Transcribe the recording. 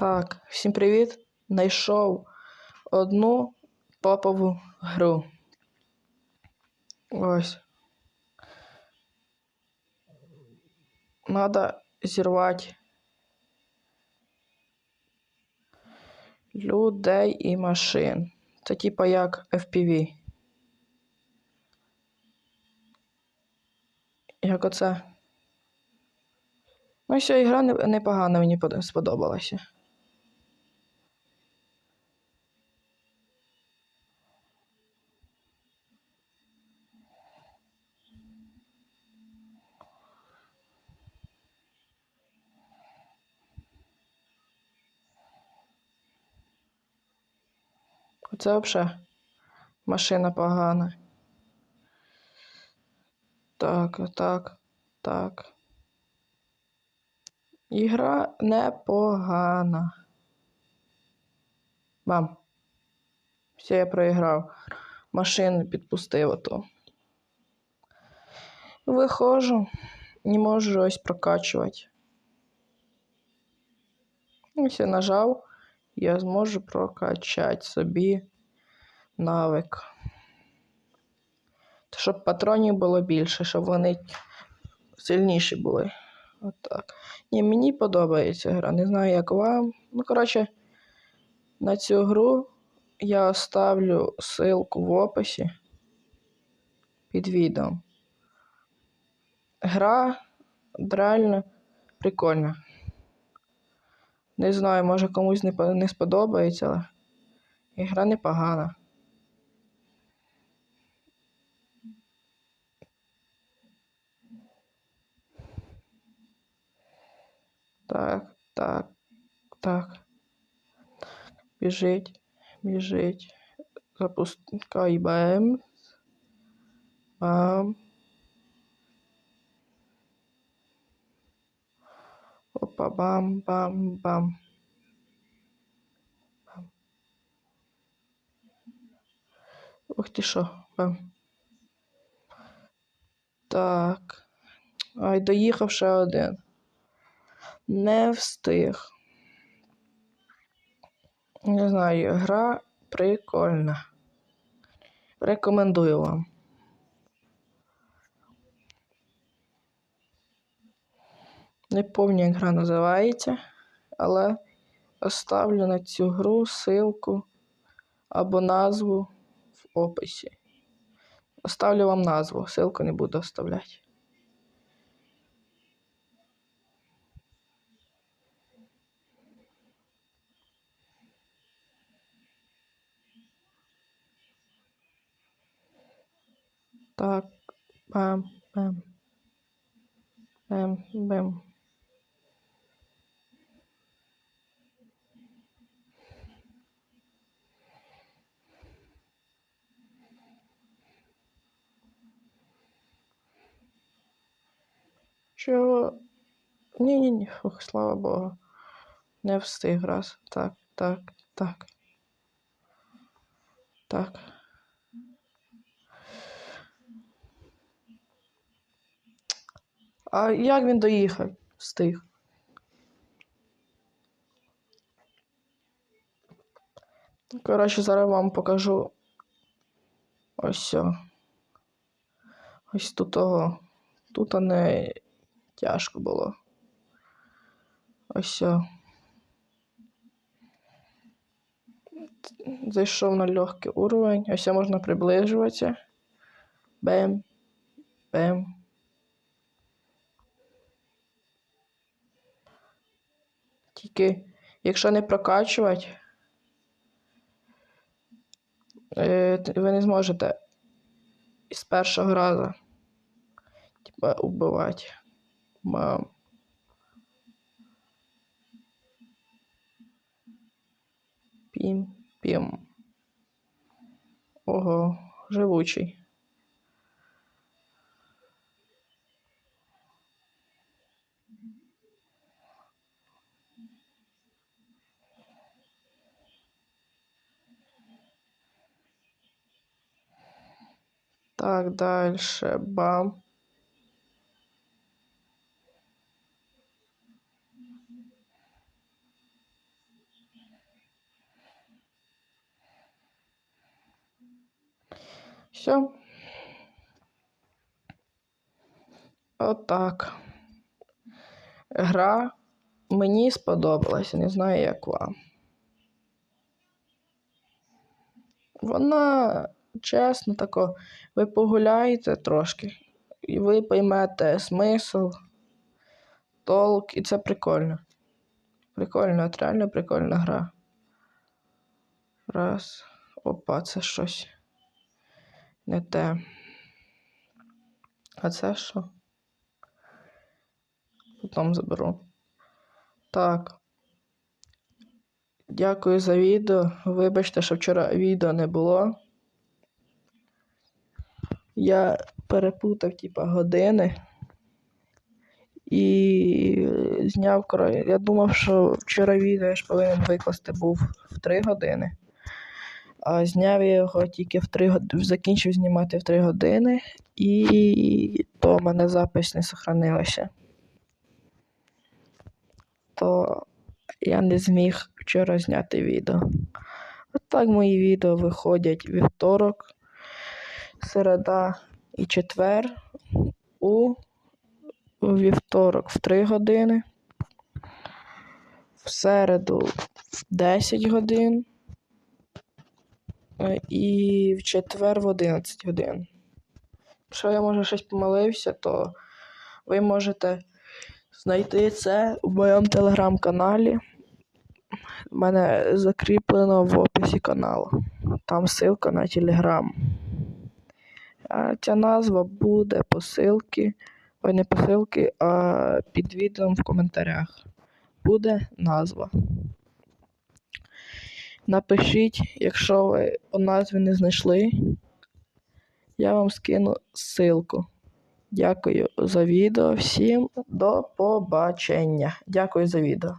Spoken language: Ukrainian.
Так, всім привіт. Найшов одну топову гру. Ось. Надо зірвати людей і машин. Це типа як FPV. Як оце. Ну, все, ігра не- непогана, мені сподобалася. Оце взагалі машина погана. Так, так, так. Ігра непогана. Мам. Все, я проіграв. Машину підпустив ото. Виходжу, не можу ось прокачувати. Ось я нажав, я зможу прокачати собі навик. Щоб патронів було більше, щоб вони сильніші були. Отак. Ні, мені подобається гра. Не знаю, як вам. Ну, коротше, на цю гру я оставлю ссылку в описі під відео. Гра реально прикольна. Не знаю, може комусь не, не сподобається, але ігра непогана. Так, так, так. Біжить, біжить. Запускай бам. Бам. Опа, бам, бам. Ух ти що, бам. Так. Ай, доїхав ще один. Не встиг. Не знаю, гра прикольна. Рекомендую вам. Не пам'ятаю, як гра називається, але оставлю на цю гру ссылку або назву в описі. Оставлю вам назву, ссылку не буду оставляти. Так, бам, бам. Бам, бам. Що? Ні-ні-ні, фух, слава Богу. Не встиг раз. Так, так, так. Так. А як він доїхав? Встиг. Коротше, зараз вам покажу. Ось. сьо. Ось тут того. Тут не тяжко було. Ось. Зайшов на легкий уровень. Ось сьо можна приближуватися. Бем. Бем. Тільки, якщо не прокачувати, е, ви не зможете з першого разу типа убивати. Пім, пім. Ого, живучий. Так, дальше. Бам. Все. Отак. Гра мені сподобалася, не знаю, як вам. Вона чесно тако, ви погуляєте трошки, і ви поймете смисл, толк, і це прикольно. Прикольно, от реально прикольна гра. Раз. Опа, це щось. Не те. А це що? Потім заберу. Так. Дякую за відео. Вибачте, що вчора відео не було. Я перепутав, типа, години. І зняв коротше. Я думав, що вчора відео я ж повинен викласти був в 3 години. Зняв я його тільки в 3 години. Закінчив знімати в 3 години, і то в мене запис не сохранилася. То я не зміг вчора зняти відео. От так мої відео виходять вівторок, середа і четвер у вівторок в 3 години, в середу в 10 годин і в четвер в 11 годин. Якщо я може щось помилився, то ви можете знайти це у моєму телеграм-каналі. У мене закріплено в описі каналу. Там ссылка на телеграм. Ця назва буде посилки. Ой, не посилки, а під відео в коментарях. Буде назва. Напишіть, якщо ви назві не знайшли, я вам скину ссылку. Дякую за відео. Всім до побачення. Дякую за відео.